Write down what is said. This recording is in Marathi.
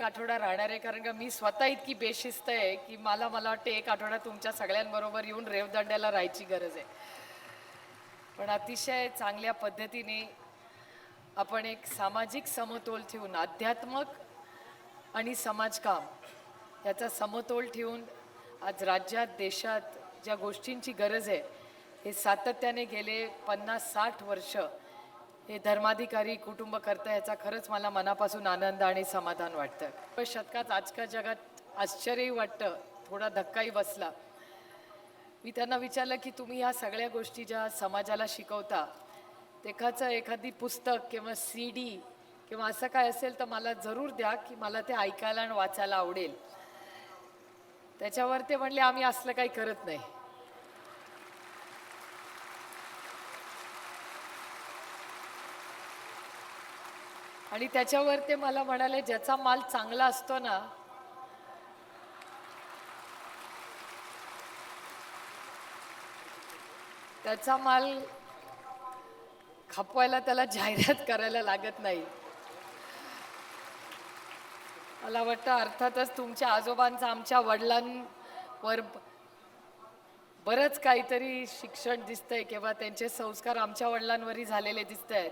एक आठवडा राहणार आहे कारण का मी स्वतः इतकी बेशिस्त आहे की मला मला वाटते एक आठवडा तुमच्या सगळ्यांबरोबर येऊन रेवदंड्याला राहायची गरज आहे. पण अतिशय चांगल्या पद्धतीने आपण एक सामाजिक समतोल ठेवून अध्यात्मक आणि समाजकाम याचा समतोल ठेवून आज राज्यात देशात ज्या गोष्टींची गरज आहे हे सातत्याने गेले पन्नास साठ वर्ष हे धर्माधिकारी कुटुंब करतं याचा खरंच मला मनापासून आनंद आणि समाधान वाटतं. पण शतकात आजच्या जगात आश्चर्यही वाटतं थोडा धक्काही बसला. मी त्यांना विचारलं की तुम्ही ह्या सगळ्या गोष्टी ज्या समाजाला शिकवता तेखाचं एखादी पुस्तक किंवा सी डी किंवा असं काय असेल तर मला जरूर द्या की मला ते ऐकायला आणि वाचायला आवडेल. त्याच्यावर ते म्हणले आम्ही असलं काही करत नाही. आणि त्याच्यावर ते मला म्हणाले ज्याचा माल चांगला असतो ना त्याचा माल खपवायला त्याला जाहिरात करायला लागत नाही. मला वाटतं अर्थातच तुमच्या आजोबांचं आमच्या वडिलांवर बरंच काहीतरी शिक्षण दिसतंय किंवा त्यांचे संस्कार आमच्या वडिलांवरही झालेले दिसत आहेत